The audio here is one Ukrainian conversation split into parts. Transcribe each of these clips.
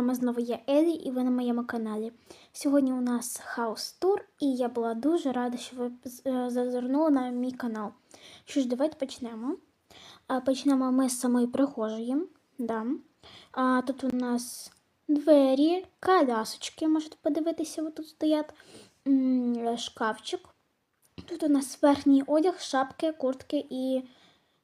вами знову я Елі і ви на моєму каналі. Сьогодні у нас хаус тур, і я була дуже рада, що ви е, зазирнули на мій канал. Що ж, давайте почнемо. Почнемо ми з самої прихожої. Да. А, Тут у нас двері, колясочки, можете подивитися, тут стоять шкафчик. Тут у нас верхній одяг, шапки, куртки і,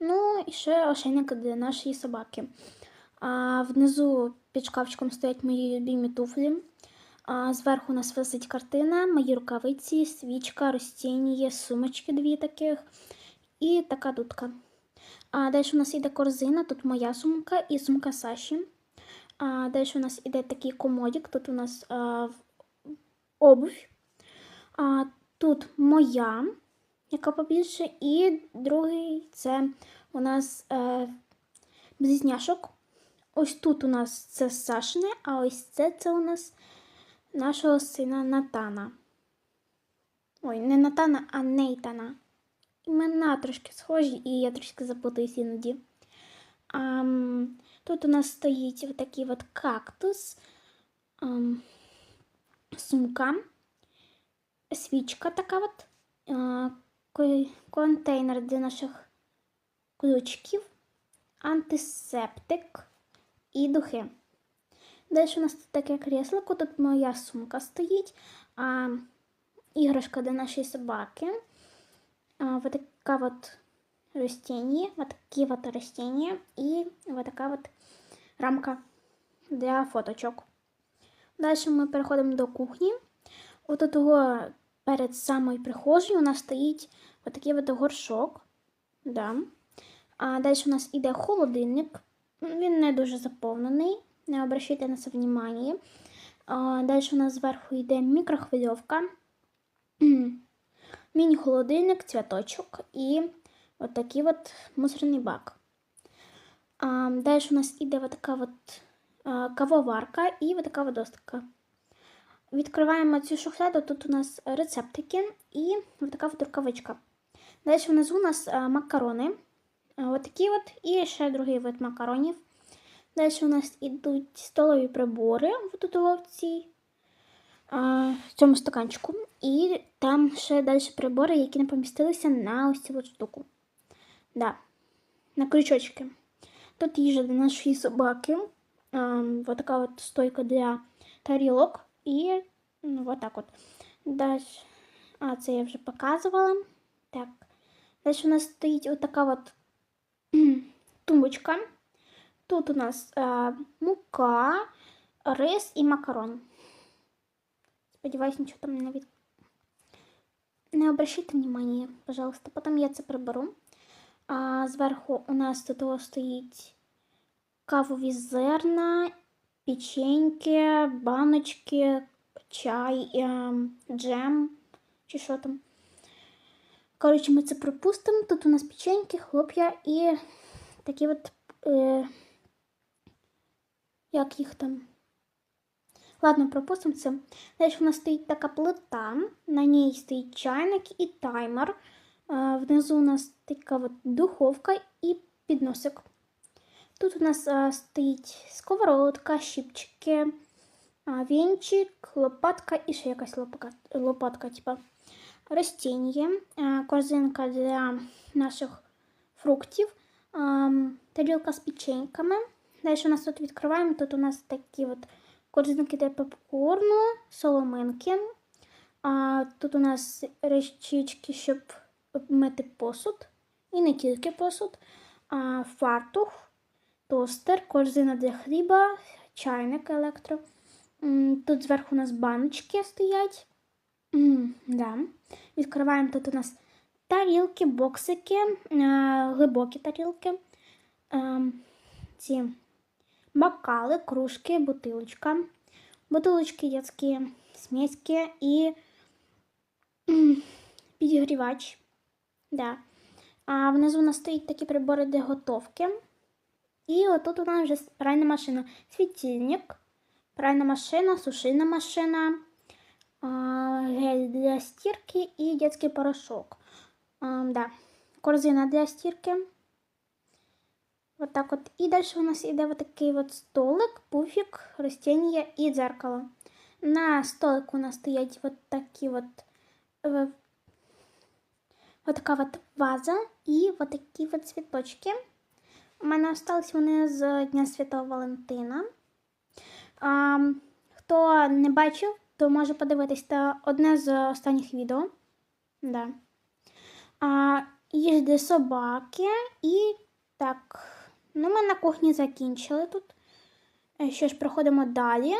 ну, і ще ошейник для нашої собаки. А внизу під шкафчиком стоять мої любимі туфлі. А зверху у нас висить картина, мої рукавиці, свічка, ростіння, сумочки дві таких і така дудка. А далі у нас іде корзина, тут моя сумка і сумка Саші. А далі у нас іде такий комодик, тут у нас а, обувь. А тут моя, яка побільше, і другий це у нас е, близняшок. Ось тут у нас це Сашине, а ось це це у нас нашого сина Натана. Ой, не Натана, а Нейтана. Імена трошки схожі, і я трошки запутаюсь іноді. А, тут у нас стоїть такий от кактус, а, сумка, свічка така от, а, контейнер для наших ключиків, антисептик і духи. Далі у нас тут таке крісло, тут моя сумка стоїть, а, іграшка для нашої собаки. А, вот така вот растение, вот такие вот растения и вот така вот рамка для фоточок. Далі ми переходимо до кухні. От того перед самою прихожою у нас стоїть от такий от горшок. Да. А далі у нас іде холодильник. Він не дуже заповнений, не обращайте на це внимание. Далі у нас зверху йде мікрохвильовка, міні-холодильник, цвяточок і от такий от мусорний бак. Далі у нас іде от така от кавоварка і от така доска. Відкриваємо цю шухляду, тут у нас рецептики і от така от рукавичка. Далі у нас макарони. Ось такі от, і ще другий вид макаронів. Далі у нас йдуть столові прибори в цій, в цьому стаканчику. І там ще далі прибори, які не помістилися на ось цю штуку. Да, На крючочки. Тут їжа для нашої собаки. Ось така от стойка для тарілок. І ну, вот так от. Далі, а, це я вже показувала. Так. Далі у нас стоїть ось така от тумбочка. Тут у нас э, мука, рис і макарон. Сподіваюсь, нічого там не від... Не обращайте внимание, пожалуйста. Потім я це приберу. А Зверху у нас тут стоїть кавові зерна, печеньки, баночки, чай, ем, джем чи що там. Коротше, ми це пропустимо. Тут у нас печеньки, хлоп'я і такі от. Е, як їх там? Ладно, пропустимо це. Далі у нас стоїть така плита, на ній стоїть чайник і таймер. Е, внизу у нас така от духовка і підносик. Тут у нас е, стоїть сковородка, щіпчики, е, вінчик, лопатка і ще якась лопатка, лопатка типа растіння, е, корзинка для наших фруктів, е, тарілка з печеньками. Далі у нас тут відкриваємо. Тут у нас такі от корзинки для попкорну, соломинки. Тут у нас речички, щоб мити посуд. І не тільки посуд, фартух, тостер, корзина для хліба, чайник електро. Тут зверху у нас баночки стоять. Да. Відкриваємо тут у нас тарілки, боксики, е, глибокі тарілки, е, ці бокали, кружки, бутилочка, бутилочки детські, смеські і підігрівач. Да. А внизу у нас стоїть такі прибори для готовки. І отут у нас вже пральна машина, світильник, пральна машина, сушильна машина гель для стирки и детский порошок. Да. Корзина для стирки. Вот так от. І далі у нас іде вот такий от столик, пуфік, растіння і дзеркало. На столику у нас стоять вот такі от, е, вот така от ваза і вот такі от цвіточки. У мене остались вони з Дня Святого Валентина. А, хто не бачив, то може подивитись та одне з останніх відео. Да. А, їжди собаки і так. Ну, ми на кухні закінчили тут. Е, Що ж, проходимо далі.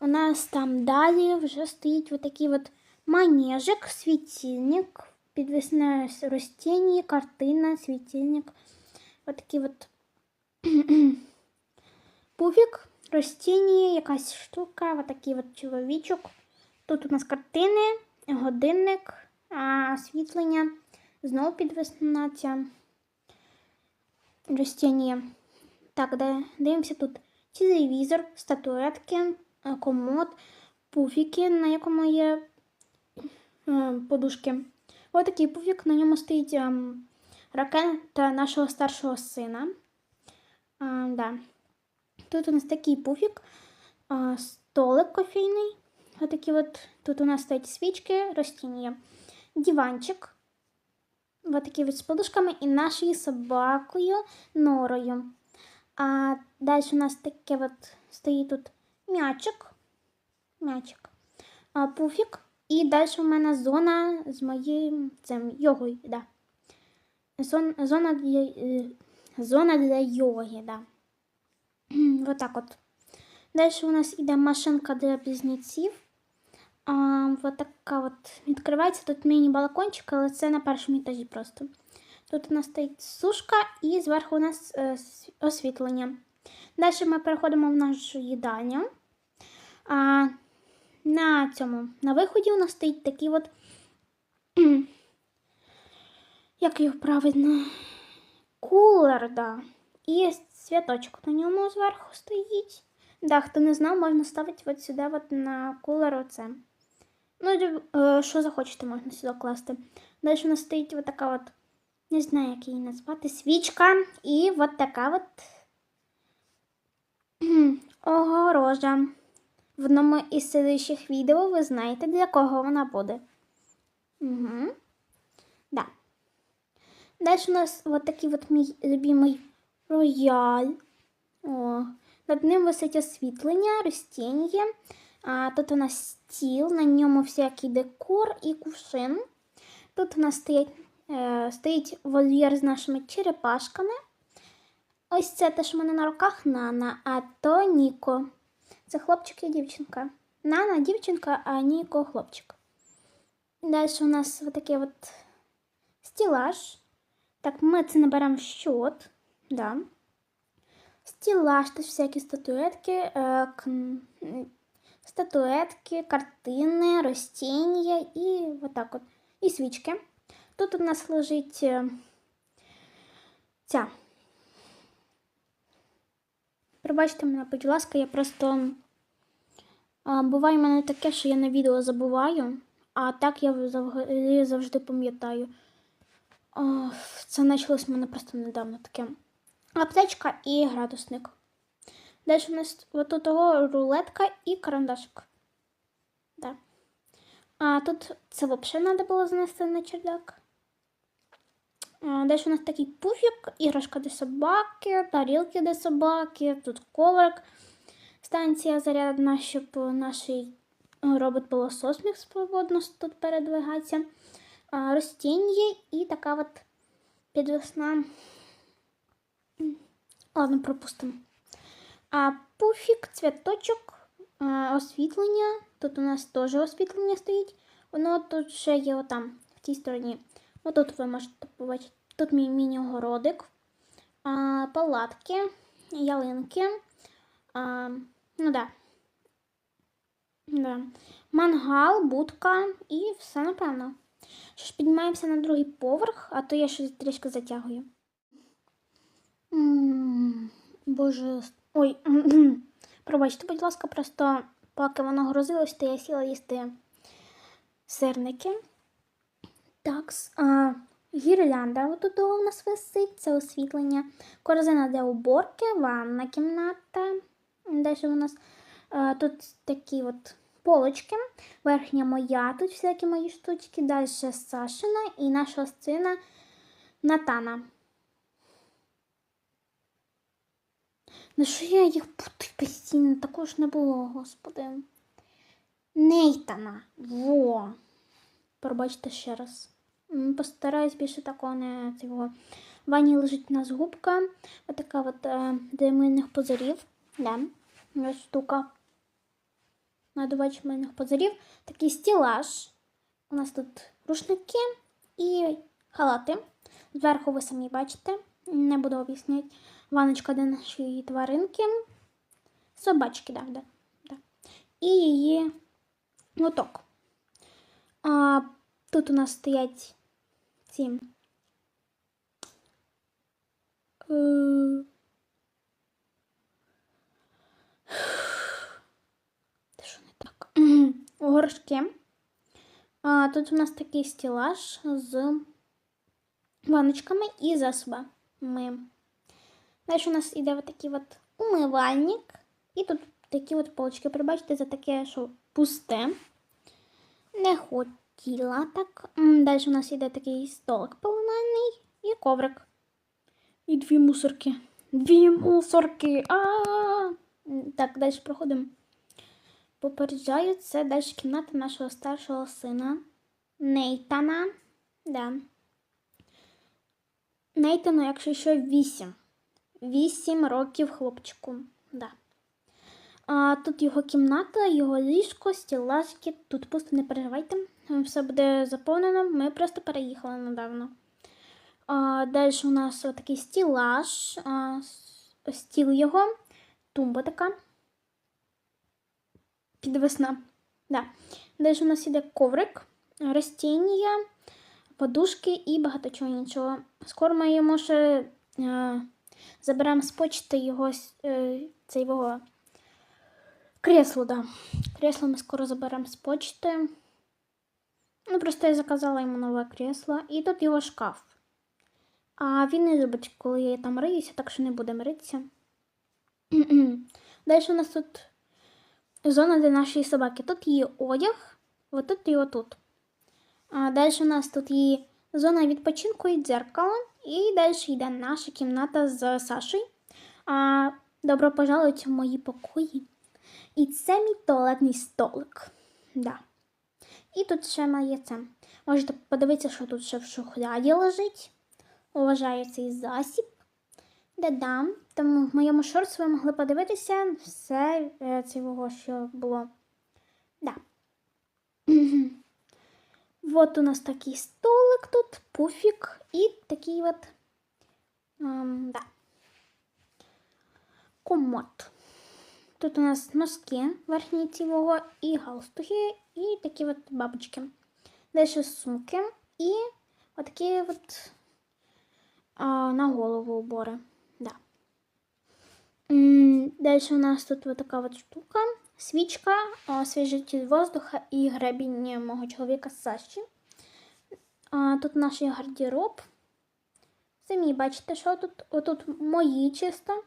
У нас там далі вже стоїть отакий от манежик, світильник, підвісне ростіння, картина, світильник. Отакий от пуфік, ростіння, якась штука, отакий от чоловічок. Тут у нас картини, годинник, а, освітлення, знову підвісна ця. Так, дивимося тут телевізор, статуетки, е, комод, пуфіки, на якому є е, подушки. Ось такий пуфік, на ньому стоїть ем, ракета нашого старшого сина. Е, да. Тут у нас такий пуфік, столик кофейний. Отакі от, тут у нас стоять свічки, ростіння, диванчик. Вот такі от з подушками і нашою собакою норою. А далі у нас таке от стоїть тут м'ячик. М'ячик. Пуфік. І далі у мене зона з моїм цим йогою. Да. Зон, зона, е, зона для йоги, да. вот так от. Далі у нас іде машинка для близнеців. А, вот така от відкривається тут міні-балкончик, але це на першому етажі просто. Тут у нас стоїть сушка і зверху у нас е, освітлення. Далі ми переходимо в нашу їдальню. А, на цьому на виході у нас стоїть такий от. Як його правильно? Кулер, да. І святочок на ньому зверху стоїть. Да, хто не знав, можна ставити от сюди от на кулер оце. Ну, е, що захочете, можна сюди класти. Далі у нас стоїть от така от, не знаю, як її назвати, свічка. І от така от огорожа. В одному із слідуючих відео ви знаєте, для кого вона буде. Угу. Да. Далі у нас от такий от мій любимий рояль. О, над ним висить освітлення, ростіння. А, тут у нас стіл, на ньому всякий декор і кувшин. Тут у нас стоїть, е, стоїть вольєр з нашими черепашками. Ось це те, що мене на руках Нана, а то Ніко. Це хлопчик і дівчинка. Нана дівчинка, а Ніко хлопчик. Далі у нас отакий от стілаж. Так, ми це наберемо в счет. Да. Стілаж, тут всякі статуетки, м, статуетки, картини, ростіння і отак от. І свічки. Тут у нас лежить ця. Пробачте мене, будь ласка, я просто. Буває в мене таке, що я на відео забуваю, а так я завжди пам'ятаю. Це почалось в мене просто недавно таке. Аптечка і градусник. Далі у нас того рулетка і карандашик. Да. А тут це взагалі треба було занести на чердак. Далі у нас такий пуфік, іграшка для собаки, тарілки для собаки, тут коврик, станція зарядна, щоб наш робот-пилосос міг свободно тут передвигатися. Ростіння і така от підвесна. Ладно, пропустимо. А пуфік, цвяточок, освітлення. Тут у нас теж освітлення стоїть. Воно тут ще є отам, в тій стороні. Отут ви можете побачити. Тут мій міні-городик, палатки, ялинки. А, ну да. Да. Мангал, будка і все напевно. Що ж, піднімаємося на другий поверх, а то я щось трішки затягую. Боже. Ой, пробачте, будь ласка, просто поки воно грозилось, то я сіла їсти сирники. Так, а, Гірлянда отут у нас висить, це освітлення. Корзина для уборки, ванна кімната. Далі у нас е, тут такі от полочки. Верхня моя, тут всякі мої штучки. Далі Сашина і наша сина Натана. Ну що я їх путаю постійно? Такого ж не було, господи. Нейтана. Во. Пробачте ще раз. Постараюсь більше такого не цього. В лежить у нас губка. Отака от е, мильних позорів. Да. Ось штука. Надувач мильних позорів. Такий стілаж. У нас тут рушники і халати. Зверху ви самі бачите. Не буду об'ясняти. Ваночка для нашої тваринки. Собачки, да, да, да. І її лоток. А, тут у нас стоять ці. Е, що не так? Горшки. А, тут у нас такий стелаж з ваночками і засобами. Далі у нас іде от такий от умивальник. І тут такі от полочки. Прибачте за таке, що пусте. Не хотіла так. Далі у нас іде такий столик полинальний і коврик. І дві мусорки. Дві мусорки. А, Так, далі проходимо. Попереджаю, це далі кімната нашого старшого сина Нейтана. Да. Нейтану, якщо що, вісім. Вісім років хлопчику. Да. А, тут його кімната, його ліжко, стілажки. Тут пусто не переживайте. Все буде заповнено. Ми просто переїхали недавно. А, далі у нас такий стілаж, а, стіл його, тумба така. Підвесна. Да. Далі у нас іде коврик, растіння, подушки і багато чого іншого. Скоро ми йому ще е, заберемо з почти його е, це його кресло, да. Кресло ми скоро заберемо з почти. Ну, просто я заказала йому нове кресло. І тут його шкаф. А він не любить, коли я там риюся, так що не буде миритися. Далі у нас тут зона для нашої собаки. Тут її одяг, отут і отут. А далі у нас тут є зона відпочинку і дзеркало. І далі йде наша кімната з Сашею. А, добро пожалуйте в мої покої. І це мій туалетний столик. Да. І тут ще має це. Можете подивитися, що тут ще в шухляді лежить. Уважаю цей засіб. Да-да. Тому в моєму шорці ви могли подивитися все е, цього, що було. Да. Вот у нас такий столик тут, пуфік і такий от. ем, да. Комод. Тут у нас носки верхні цілого і галстуки, і такі от бабочки. Далі сумки і отакі от а, на голову убори. Да. Далі у нас тут вот така от штука. Свічка, освіжитель воздуха і гребінь мого чоловіка Саші. А, тут наш гардероб. Самі бачите, що тут? Отут мої чисто.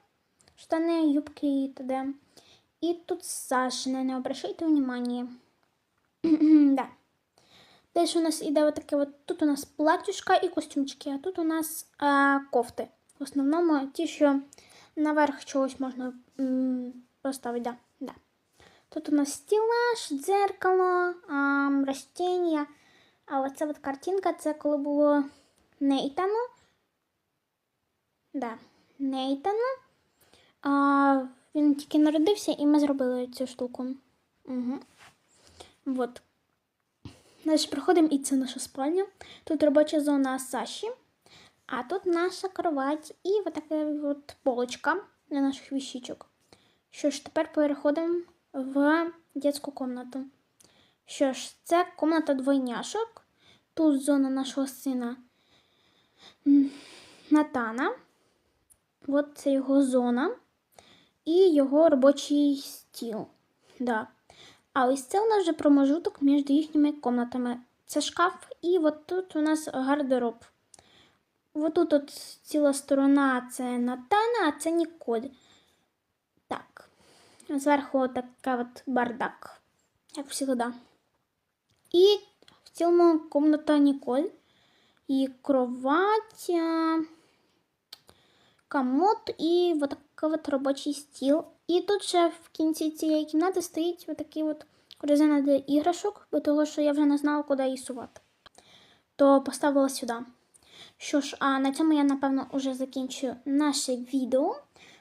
Штани, юбки і т.д. І тут Сашина, не обращайте внимание. да. Далі у нас іде отаке от, тут у нас платюшка і костюмчики, а тут у нас а, кофти. В основному ті, що наверх чогось можна поставити. Да, да. Тут у нас стілаж, дзеркало, а, растіння. А оця от картинка, це коли було Нейтану. Да, Нейтану. А, він тільки народився, і ми зробили цю штуку. Угу. Вот. Далі проходимо, і це наша спальня. Тут робоча зона Саші. А тут наша кровать і от така от полочка для наших віщичок. Що ж, тепер переходимо в дитячу кімнату. Що ж, це кімната двойняшок. Тут зона нашого сина Натана. От це його зона і його робочий стіл. Да. А ось це у нас вже промежуток між їхніми комнатами. Це шкаф, і от тут у нас гардероб. отут от ціла сторона це Натана, а це Ніколь. Так. Зверху така от бардак, як завжди. І в цілому комната Ніколь. І кровать, комод і от такий от робочий стіл. І тут ще в кінці цієї кімнати стоїть отакий от корзина для іграшок, бо того, що я вже не знала, куди її сувати. То поставила сюди. Що ж, а на цьому я, напевно, вже закінчую наше відео.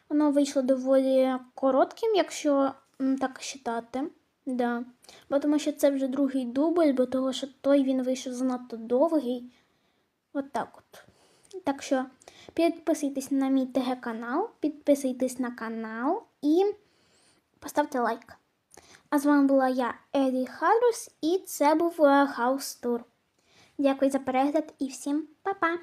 Воно вийшло доволі коротким, якщо так вважати. Да. Бо тому що це вже другий дубль, бо того, що той він вийшов занадто довгий. От так от. Так що підписуйтесь на мій ТГ-канал, підписуйтесь на канал і поставте лайк. А з вами була я, Еді Харус, і це був Хаус Тур. Дякую за перегляд і всім па-па!